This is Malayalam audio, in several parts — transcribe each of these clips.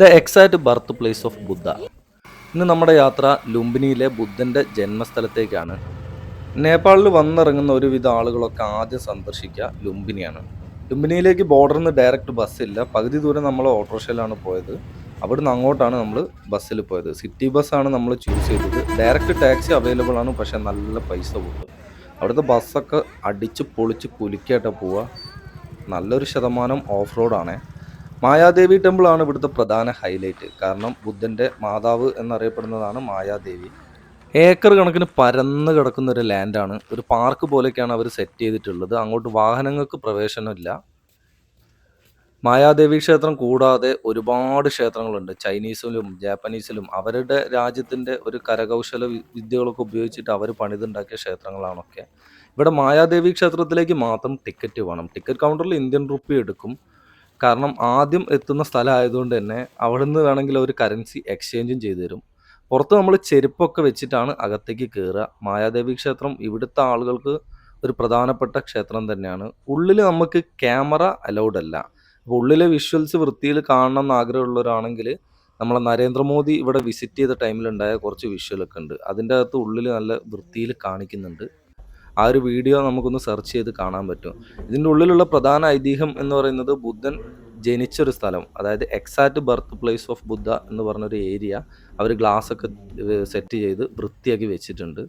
The exact birth place of Buddha ഇന്ന് നമ്മുടെ യാത്ര ലുംബിനിയിലെ ബുദ്ധന്റെ ജന്മസ്ഥലത്തേക്കാണ്. നേപ്പാളിൽ വന്നിറങ്ങുന്ന ഒരുവിധ ആളുകളൊക്കെ ആദ്യം സന്ദർശിക്കുക ലുംബിനിയാണ്. ലുംബിനിയിലേക്ക് ബോർഡറിൽ നിന്ന് ഡയറക്റ്റ് ബസ്സില്ല പകുതി ദൂരം നമ്മൾ ഓട്ടോറിക്ഷയിലാണ് പോയത്. അവിടുന്ന് അങ്ങോട്ടാണ് നമ്മൾ ബസ്സിൽ പോയത്. സിറ്റി ബസ്സാണ് നമ്മൾ ചൂസ് ചെയ്തത്. ഡയറക്റ്റ് ടാക്സി അവൈലബിൾ ആണ് പക്ഷേ നല്ല പൈസ കൂട്ടും അവിടുത്തെ ബസ്സൊക്കെ അടിച്ച് പൊളിച്ച് കുലുക്കിയായിട്ടാണ് പോവുക. നല്ലൊരു ശതമാനം ഓഫ് റോഡാണ് മായാദേവി ടെമ്പിൾ ആണ് ഇവിടുത്തെ പ്രധാന ഹൈലൈറ്റ്. കാരണം ബുദ്ധന്റെ മാതാവ് എന്നറിയപ്പെടുന്നതാണ് മായാദേവി. ഏക്കർ കണക്കിന് പരന്ന് കിടക്കുന്ന ഒരു ലാൻഡാണ് ഒരു പാർക്ക് പോലെയൊക്കെയാണ് അവർ സെറ്റ് ചെയ്തിട്ടുള്ളത്. അങ്ങോട്ട് വാഹനങ്ങൾക്ക് പ്രവേശനമില്ല. മായാദേവി ക്ഷേത്രം കൂടാതെ ഒരുപാട് ക്ഷേത്രങ്ങളുണ്ട്. ചൈനീസിലും ജാപ്പനീസിലും. അവരുടെ രാജ്യത്തിന്റെ ഒരു കരകൗശല വിദ്യകളൊക്കെ ഉപയോഗിച്ചിട്ട് അവർ പണിതുണ്ടാക്കിയ ക്ഷേത്രങ്ങളാണൊക്കെ. ഇവിടെ മായാദേവി ക്ഷേത്രത്തിലേക്ക് മാത്രം ടിക്കറ്റ് വേണം. ടിക്കറ്റ് കൗണ്ടറിൽ ഇന്ത്യൻ റുപ്പി എടുക്കും. കാരണം ആദ്യം എത്തുന്ന സ്ഥലം ആയതുകൊണ്ട് തന്നെ അവിടെ നിന്ന് വേണമെങ്കിൽ ഒരു കറൻസി എക്സ്ചേഞ്ചും ചെയ്തു തരും. പുറത്ത് നമ്മൾ ചെരുപ്പൊക്കെ വെച്ചിട്ടാണ് അകത്തേക്ക് കയറുക. മായാദേവി ക്ഷേത്രം ഇവിടുത്തെ ആളുകൾക്ക് ഒരു പ്രധാനപ്പെട്ട ക്ഷേത്രം തന്നെയാണ്. ഉള്ളിൽ നമുക്ക് ക്യാമറ അലൗഡ് അല്ല. അപ്പോൾ ഉള്ളിലെ വിഷ്വൽസ് വൃത്തിയിൽ കാണണം എന്ന് ആഗ്രഹമുള്ളവരാണെങ്കിൽ നമ്മളെ നരേന്ദ്രമോദി ഇവിടെ വിസിറ്റ് ചെയ്ത ടൈമിലുണ്ടായ കുറച്ച് വിഷ്വലൊക്കെ ഉണ്ട്. അതിന്റെ അകത്ത് ഉള്ളിൽ നല്ല വൃത്തിയിൽ കാണിക്കുന്നുണ്ട്. ആ ഒരു വീഡിയോ നമുക്കൊന്ന് സെർച്ച് ചെയ്ത് കാണാൻ പറ്റും. ഇതിന്റെ ഉള്ളിലുള്ള പ്രധാന ഐതിഹ്യം എന്ന് പറയുന്നത് ബുദ്ധൻ ജനിച്ചൊരു സ്ഥലം. അതായത് exact birth place of Buddha എന്ന് പറഞ്ഞൊരു ഏരിയ അവർ ഗ്ലാസ് ഒക്കെ സെറ്റ് ചെയ്ത് വൃത്തിയാക്കി വെച്ചിട്ടുണ്ട്.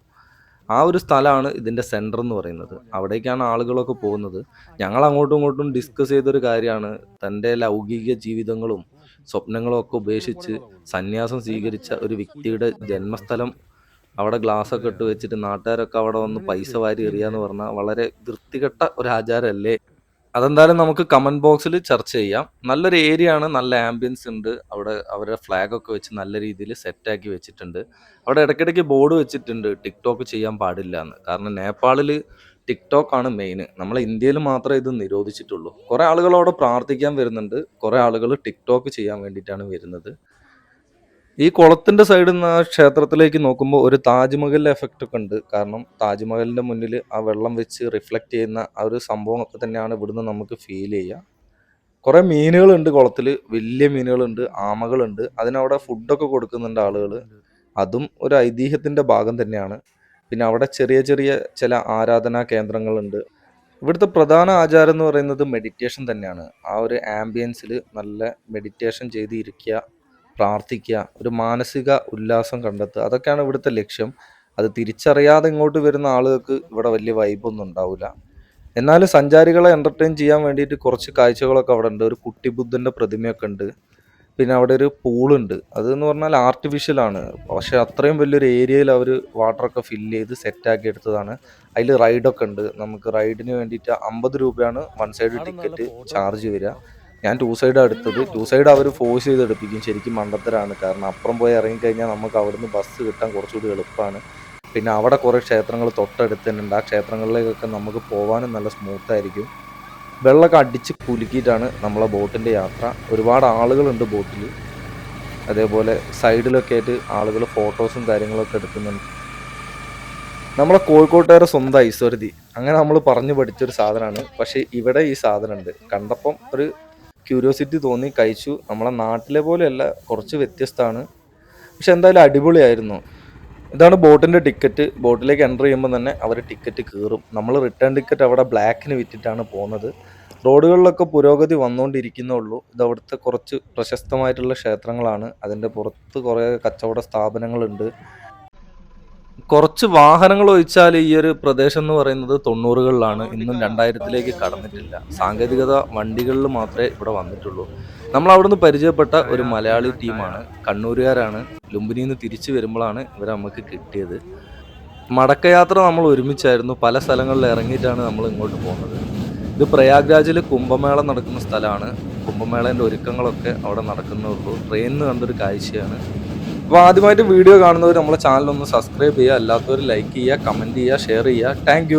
ആ ഒരു സ്ഥലമാണ് ഇതിന്റെ സെന്റർ എന്ന് പറയുന്നത്. അവിടേക്കാണ് ആളുകളൊക്കെ പോകുന്നത്. ഞങ്ങൾ അങ്ങോട്ടും ഇങ്ങോട്ടും ഡിസ്കസ് ചെയ്തൊരു കാര്യമാണ്. തന്റെ ലൗകിക ജീവിതങ്ങളും സ്വപ്നങ്ങളും ഒക്കെ ഉപേക്ഷിച്ച് സന്യാസം സ്വീകരിച്ച ഒരു വ്യക്തിയുടെ ജന്മസ്ഥലം അവിടെ ഗ്ലാസ് ഒക്കെ ഇട്ട് വെച്ചിട്ട് നാട്ടുകാരൊക്കെ അവിടെ വന്ന് പൈസ വാരി എറിയാന്ന് പറഞ്ഞാൽ വളരെ വൃത്തികെട്ട ഒരു ആചാരമല്ലേ? അതെന്തായാലും നമുക്ക് കമന്റ് ബോക്സിൽ ചർച്ച ചെയ്യാം. നല്ലൊരു ഏരിയ ആണ് നല്ല ആംബിയൻസ് ഉണ്ട്. അവിടെ അവരുടെ ഫ്ലാഗ് ഒക്കെ വെച്ച് നല്ല രീതിയിൽ സെറ്റാക്കി വെച്ചിട്ടുണ്ട്. അവിടെ ഇടയ്ക്കിടയ്ക്ക് ബോർഡ് വെച്ചിട്ടുണ്ട്. ടിക്ടോക്ക് ചെയ്യാൻ പാടില്ല എന്ന് കാരണം നേപ്പാളിൽ ടിക്ടോക്ക് ആണ് മെയിൻ നമ്മളെ ഇന്ത്യയിൽ മാത്രമേ ഇത് നിരോധിച്ചിട്ടുള്ളൂ. കുറേ ആളുകൾ അവിടെ പ്രാർത്ഥിക്കാൻ വരുന്നുണ്ട്. കുറേ ആളുകൾ ടിക്ടോക്ക് ചെയ്യാൻ വേണ്ടിയിട്ടാണ് വരുന്നത്. ഈ കുളത്തിന്റെ സൈഡിൽ നിന്ന് ആ ക്ഷേത്രത്തിലേക്ക് നോക്കുമ്പോൾ ഒരു താജ്മഹലിന്റെ എഫക്റ്റ് ഒക്കെ ഉണ്ട്. കാരണം താജ്മഹലിന്റെ മുന്നിൽ ആ വെള്ളം വെച്ച് റിഫ്ലക്റ്റ് ചെയ്യുന്ന ആ ഒരു സംഭവം ഒക്കെ തന്നെയാണ് ഇവിടുന്ന് നമുക്ക് ഫീൽ ചെയ്യുക. കുറേ മീനുകളുണ്ട് കുളത്തിൽ. വലിയ മീനുകളുണ്ട് ആമകളുണ്ട്. അതിനവിടെ ഫുഡൊക്കെ കൊടുക്കുന്നുണ്ട് ആളുകൾ അതും ഒരു ഐതിഹ്യത്തിന്റെ ഭാഗം തന്നെയാണ്. പിന്നെ അവിടെ ചെറിയ ചെറിയ ചില ആരാധനാ കേന്ദ്രങ്ങളുണ്ട്. ഇവിടുത്തെ പ്രധാന ആചാരം എന്ന് പറയുന്നത് മെഡിറ്റേഷൻ തന്നെയാണ്. ആ ഒരു ആംബിയൻസിൽ നല്ല മെഡിറ്റേഷൻ ചെയ്ത് ഇരിക്കുക പ്രാർത്ഥിക്കുക ഒരു മാനസിക ഉല്ലാസം കണ്ടെത്തുക. അതൊക്കെയാണ് ഇവിടുത്തെ ലക്ഷ്യം. അത് തിരിച്ചറിയാതെ ഇങ്ങോട്ട് വരുന്ന ആളുകൾക്ക് ഇവിടെ വലിയ വൈബൊന്നും ഉണ്ടാവില്ല. എന്നാലും സഞ്ചാരികളെ എന്റർടൈൻ ചെയ്യാൻ വേണ്ടിയിട്ട് കുറച്ച് കാഴ്ചകളൊക്കെ അവിടെ ഉണ്ട്. ഒരു കുട്ടി ബുദ്ധന്റെ പ്രതിമയൊക്കെ ഉണ്ട്. പിന്നെ അവിടെ ഒരു പൂളുണ്ട് അതെന്ന് പറഞ്ഞാൽ ആർട്ടിഫിഷ്യൽ ആണ്. പക്ഷെ അത്രയും വലിയൊരു ഏരിയയിൽ അവർ വാട്ടറൊക്കെ ഫില്ല് ചെയ്ത് സെറ്റാക്കി എടുത്തതാണ്. അതിൽ റൈഡൊക്കെ ഉണ്ട്. നമുക്ക് റൈഡിന് വേണ്ടിയിട്ട് അമ്പത് രൂപയാണ് വൺ സൈഡ് ടിക്കറ്റ് ചാർജ് വരിക. ഞാൻ ടു സൈഡ് എടുത്തത് ടു സൈഡ് അവർ ഫോഴ്സ് ചെയ്ത് എടുപ്പിക്കും ശരിക്കും മണ്ടത്തരാണ്. കാരണം അപ്പുറം പോയി ഇറങ്ങിക്കഴിഞ്ഞാൽ നമുക്ക് അവിടുന്ന് ബസ് കിട്ടാൻ കുറച്ചുകൂടി എളുപ്പമാണ് പിന്നെ അവിടെ കുറേ ക്ഷേത്രങ്ങൾ തൊട്ടടുത്ത് തന്നെ ഉണ്ട് ആ ക്ഷേത്രങ്ങളിലേക്കൊക്കെ നമുക്ക് പോകാനും നല്ല സ്മൂത്ത് ആയിരിക്കും. വെള്ളമൊക്കെ അടിച്ച് കുലുക്കിയിട്ടാണ് നമ്മളെ ബോട്ടിന്റെ യാത്ര. ഒരുപാട് ആളുകളുണ്ട് ബോട്ടിൽ അതേപോലെ സൈഡിലൊക്കെ ആയിട്ട് ആളുകൾ ഫോട്ടോസും കാര്യങ്ങളൊക്കെ എടുക്കുന്നുണ്ട്. നമ്മളെ കോഴിക്കോട്ടുകാരെ സ്വന്തം ഐശ്വര്യതി അങ്ങനെ നമ്മൾ പറഞ്ഞു പഠിച്ചൊരു സാധനമാണ്. പക്ഷേ ഇവിടെ ഈ സാധനം ഉണ്ട് കണ്ടപ്പം ഒരു ക്യൂരിയോസിറ്റി തോന്നി കഴിച്ചു. നമ്മളെ നാട്ടിലെ പോലെയല്ല കുറച്ച് വ്യത്യസ്തമാണ്. പക്ഷെ എന്തായാലും അടിപൊളിയായിരുന്നു. ഇതാണ് ബോട്ടിന്റെ ടിക്കറ്റ് ബോട്ടിലേക്ക് എന്റർ ചെയ്യുമ്പോൾ തന്നെ അവർ ടിക്കറ്റ് കീറും. നമ്മൾ റിട്ടേൺ ടിക്കറ്റ് അവിടെ ബ്ലാക്കിന് വിറ്റിട്ടാണ് പോകുന്നത്. റോഡുകളിലൊക്കെ പുരോഗതി വന്നുകൊണ്ടിരിക്കുന്നുള്ളൂ. ഇത് അവിടുത്തെ കുറച്ച് പ്രശസ്തമായിട്ടുള്ള ക്ഷേത്രങ്ങളാണ്. അതിന്റെ പുറത്ത് കുറേ കച്ചവട സ്ഥാപനങ്ങളുണ്ട്. കുറച്ച് വാഹനങ്ങൾ ഒഴിച്ചാൽ ഈ ഒരു പ്രദേശം എന്ന് പറയുന്നത് തൊണ്ണൂറുകളിലാണ്. ഇന്നും രണ്ടായിരത്തിലേക്ക് കടന്നിട്ടില്ല. സാങ്കേതികത വണ്ടികളിൽ മാത്രമേ ഇവിടെ വന്നിട്ടുള്ളൂ. നമ്മൾ അവിടുന്ന് പരിചയപ്പെട്ട ഒരു മലയാളി ടീമാണ്. കണ്ണൂരുകാരാണ്. ലുംബിനിയിൽ നിന്ന് തിരിച്ചു വരുമ്പോഴാണ് ഇവരെ നമുക്ക് കിട്ടിയത്. മടക്കയാത്ര നമ്മൾ ഒരുമിച്ചായിരുന്നു. പല സ്ഥലങ്ങളിൽ ഇറങ്ങിയിട്ടാണ് നമ്മൾ ഇങ്ങോട്ട് പോകുന്നത്. ഇത് പ്രയാഗ്രാജിൽ കുംഭമേള നടക്കുന്ന സ്ഥലമാണ്. കുംഭമേളേന്റെ ഒരുക്കങ്ങളൊക്കെ അവിടെ നടക്കുന്നുള്ളൂ ട്രെയിനിൽ നിന്ന് കണ്ടൊരു കാഴ്ചയാണ്. അപ്പോൾ ആദ്യമായിട്ട് വീഡിയോ കാണുന്നവർ നമ്മളെ ചാനൽ ഒന്ന് സബ്സ്ക്രൈബ് ചെയ്യുക അല്ലാത്തവർ ലൈക്ക് ചെയ്യുക കമന്റ് ചെയ്യുക ഷെയർ ചെയ്യുക. താങ്ക്